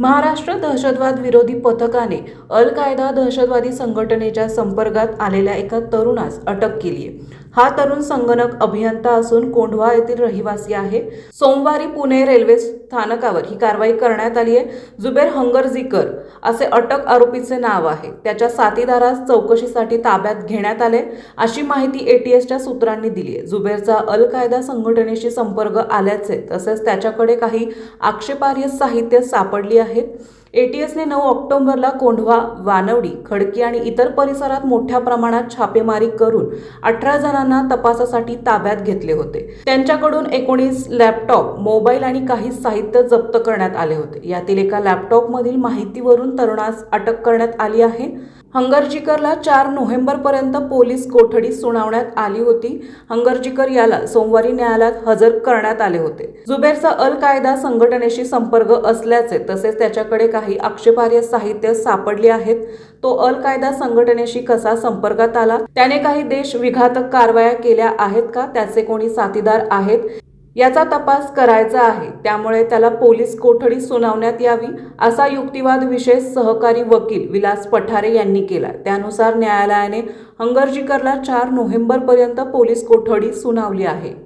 महाराष्ट्र दहशतवाद विरोधी पथकाने अल कायदा दहशतवादी संघटनेच्या संपर्कात आलेल्या एका तरुणास अटक केली आहे. हा तरुण संगणक अभियंता असून कोंढवा येथील रहिवासी आहे. सोमवारी पुणे रेल्वे स्थानकावर ही कारवाई करण्यात आली आहे. जुबेर हंगरजीकर असे अटक आरोपीचे नाव आहे. त्याच्या साथीदारास चौकशीसाठी ताब्यात घेण्यात आले. अशी माहिती एटीएसच्या सूत्रांनी दिली आहे. जुबेरचा अल कायदा संघटनेशी संपर्क आल्याचे तसेच त्याच्याकडे काही आक्षेपार्ह साहित्य सापडली आहे. आहेत. एटीएसने नऊ ऑक्टोबरला कोंढवा वानवडी खडकी आणि इतर परिसरात मोठ्या प्रमाणात छापेमारी करून अठरा जणांना तपासासाठी ताब्यात घेतले होते. त्यांच्याकडून एकोणीस लॅपटॉप मोबाईल आणि काही साहित्य जप्त करण्यात आले होते. यातील एका लॅपटॉपमधील माहितीवरून तरुणास अटक करण्यात आली आहे. हंगरजीकरला चार नोव्हेंबरपर्यंत पोलीस कोठडी सुनावण्यात आली होती. हंगरजीकर याला सोमवारी न्यायालयात हजर करण्यात आले होते. जुबेरचा अल कायदा संघटनेशी संपर्क असल्याचे तसेच त्याच्याकडे काही आक्षेपार्ह साहित्य सापडले आहेत. तो अल कायदा संघटनेशी कसा संपर्कात आला? त्याने काही देश विघातक कारवाया केल्या आहेत का? त्याचे कोणी साथीदार आहेत? याचा तपास करायचा आहे. त्यामुळे त्याला पोलीस कोठडी सुनावण्यात यावी असा युक्तिवाद विशेष सहकारी वकील विलास पठारे यांनी केला त्यानुसार न्यायालयाने हंगरजीकरला चार नोव्हेंबरपर्यंत पोलीस कोठडी सुनावली आहे.